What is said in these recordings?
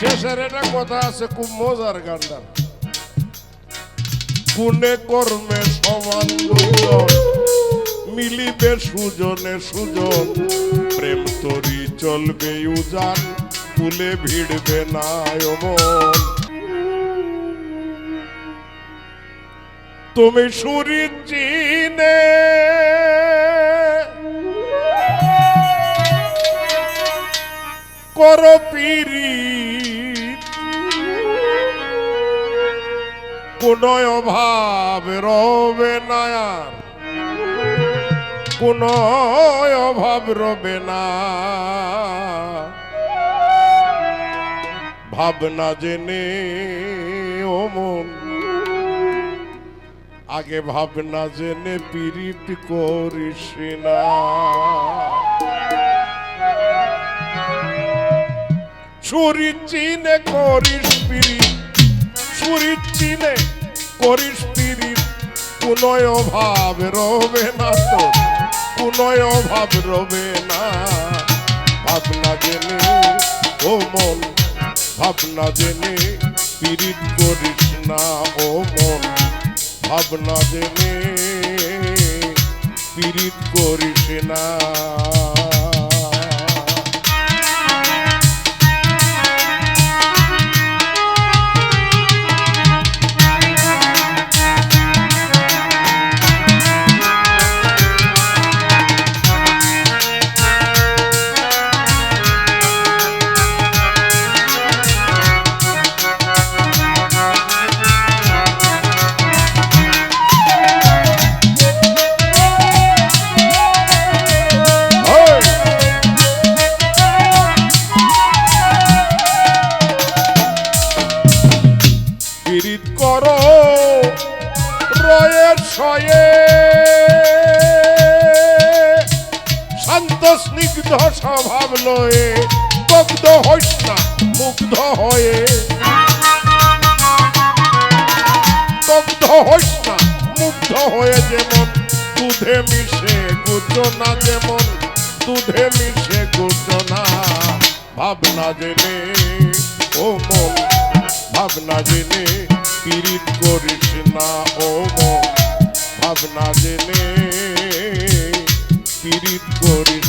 শেষের কথা আছে, খুব মজার গানটা। গুণে কর্মে সমান মিলিবে সুজনে সুজন। প্রেম তরি চলবে উজান তুলে ভিড়বে না তুমি সুরি চিনে। কর পিরি কোন অভাব রবে না আর কোন অভাব রবে না। ভাবনা জেনে, ও মন, আগে ভাবনা জেনে পীড়িত করিস না। সুরি চিনে করিস সুরি চিনে করিস পীড়িত কোন অভাব রবে না তো কোন অভাব রবে না। ভাবনা জেনে, ও মন, ভাবনা জেনে পীড়িত করিস না, ও মন। ভাবনা জেনে পীড়িত করিস না। করো রয়ের শয়ে শান্ত স্নিগ্ধ স্বভাব লয়ে দগ্ধ হইস না, মুগ্ধ হয়ে। দগ্ধ হইস না, মুগ্ধ হয়ে যেমন দুধে মিশে গুজনা যেমন দুধে মিশে গুজনা। ভাবনা জেনে, ও মন, ভাবনা জেনে। পীড়িত করিস না ও মন। ভাবনা জেনে পীড়িত করিস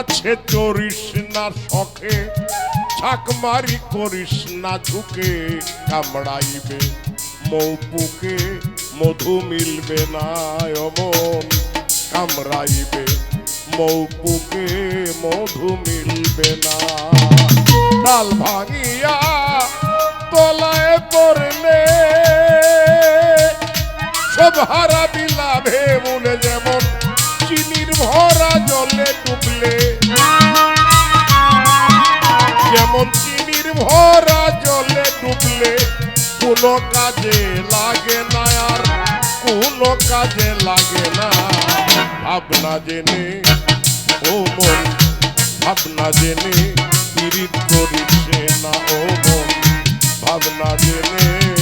গাছে চড়িস না শখে ছাকমারি করিস না ঝুঁকে, কামড়াইবে মৌপুকে মধু মিলবে না অমন, কামড়াইবে মৌপুকে মধু মিলবে না। ডাল ভাঙিয়া তলায় পড়লে, সব হারা বিলাভে মনে যেমন ভরা জলে ডুবলে, কোনো কাজে লাগে না আর, কোনো কাজে লাগে না। ভাবনা জেনে, ও মন, ভাবনা জেনে, পীড়িত করিছে না, ও মন। ভাবনা জেনে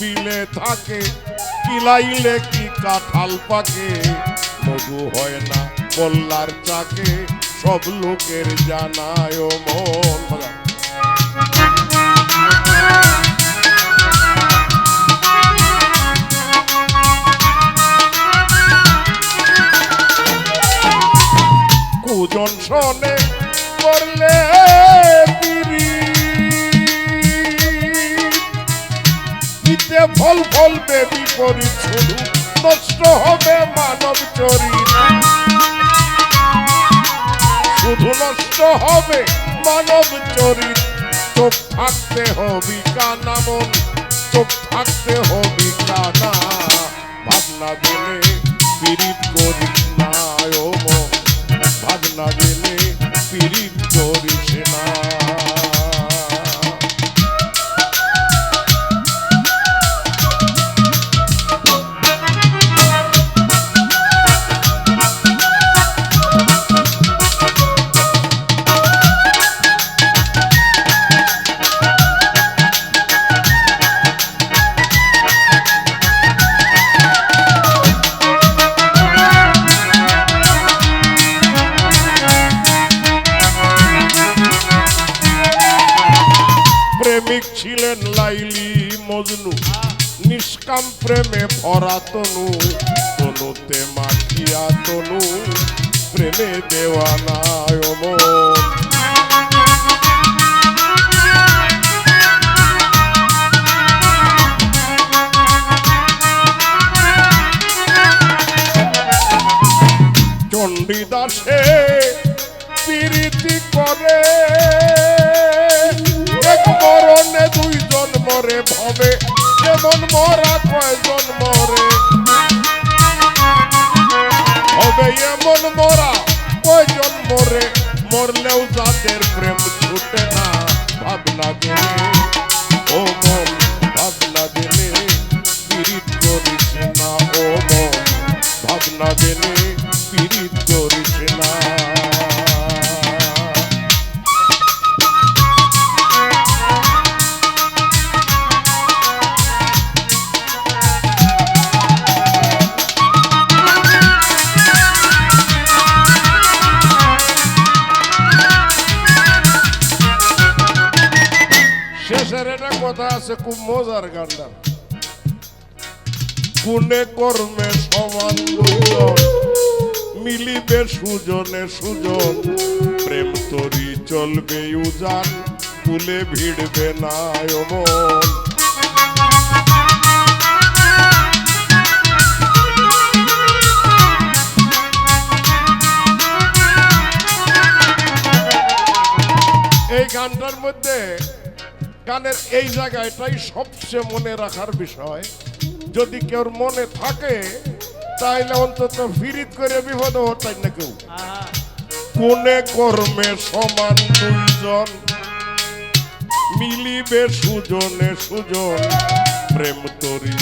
বিলে থাকে কিলাইলে কি কাঁঠাল পাকে? মধু হয় না বল্লার চাকে, সব লোকের জানায় মন বিপরীত শুধু নষ্ট হবে মানব চরিত। শুধু নষ্ট হবে মানব চরিত। চোখ থাকতে হবি কানা মন, চোখ থাকতে হবি কানা। ভাবনা জেনে পীড়িত করিস না ও মন। নিষ্কাম প্রেমে ভরা তনু তনুতে মাখিয়া তনু প্রেমে দেওয়ানায় মন যেমন মরা কয়জন মরে? হবে এমন মরা কয়জন মরে? মরলেও যাদের প্রেম ছুটে না, ভাবনা দিলে ও মন, ভাবনা দিলে পীড়িত করিস না ও মন, ভাবনা দিলে একটা কথা আছে খুব মজার গানটা গুণে কর্মে সমান দুজন মিলিবে সুজনে সুজন প্রেম তরি চলবে উজান কুলে ভিড়বে না মন এই গানটার মধ্যে গানের এই জায়গাটাই সবচেয়ে মনে রাখার বিষয়। যদি কেউর মনে থাকে, তাইলে অন্তত ফিরিত করে বিপদ হতাই না কেউ? কোনে কর্মে সমান দুইজন, মিলিবে সুজনে সুজন। প্রেম তরি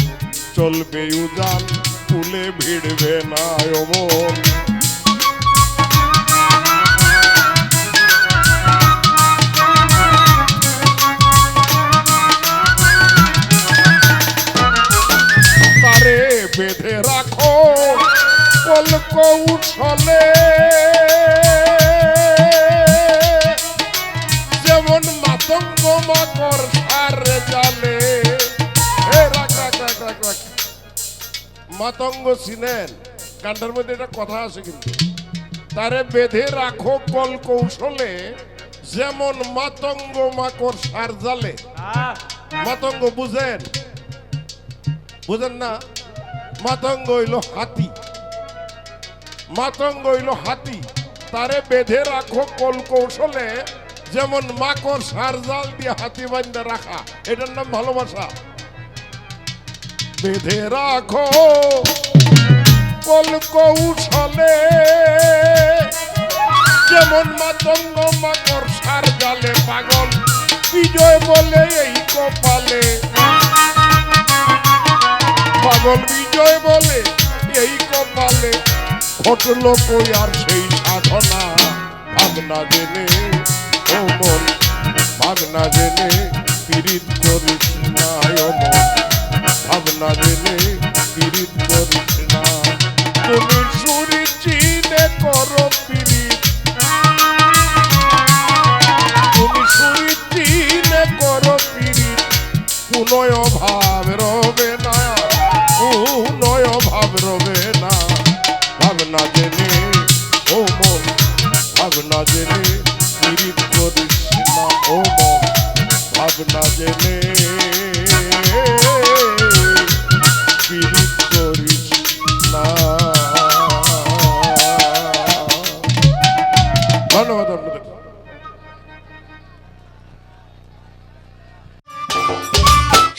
চলবে উজান, তুলে ভিড়বে না অমন। কৌশলে যেমন মাতঙ্গ মাকর সার জালে। মাতঙ্গ চিনেন কান্ডার মধ্যে একটা কথা আছে কিন্তু। তারে বেঁধে রাখো কল কৌশলে, যেমন মাতঙ্গ মাকর সার জালে। মাতঙ্গ বুঝেন? বুঝেন না? মাতঙ্গ হইল হাতি। মাতঙ্গ হইল হাতি। তারে বেঁধে রাখো কল কৌশলে, যেমন মাকড় সার জাল দিয়ে হাতি বান্ধে রাখা। এটার নাম ভালোবাসা। বেঁধে রাখো কল কৌশলে, যেমন মাতঙ্গ মাকড় সার জালে পাগল। বিজয় বলে এই কপালে। পাগল বিজয় বলে এই কপালে। ঘটলো কই আর সেই সাধনা? ভাবনা জেনে ও মন, ভাবনা জেনে পীড়িত করিস না ভাবনা জেনে ভাবনা জেনে পীড়িত করিস না ও ভাবনা জেনে